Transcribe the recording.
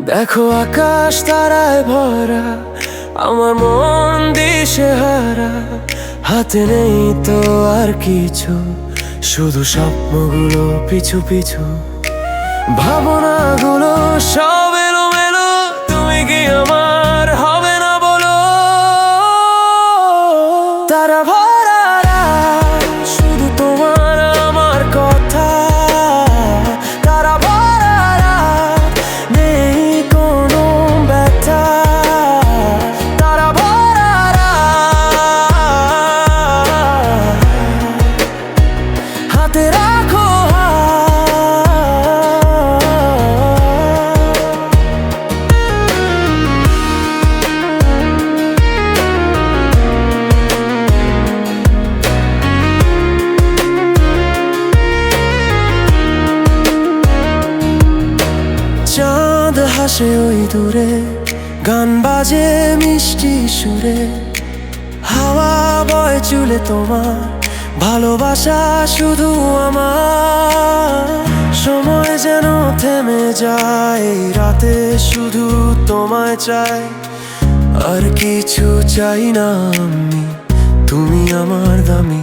দেখো আকাশ তারায় ভরা, আমার মন দিশে হারা। হাতে নেই তো আর কিছু, শুধু স্বপ্নগুলো পিছু পিছু। ভাবনাগুলো সব হাসে ওই দূরে গান বাজে মিষ্টি সুরে। হাওয়া বয় চুলে তোমার ভালোবাসা শুধু আমার। সময় যেন থেমে যায়, রাতে শুধু তোমায় চাই। আর কিছু চাই না আমি, তুমি আমার দামি।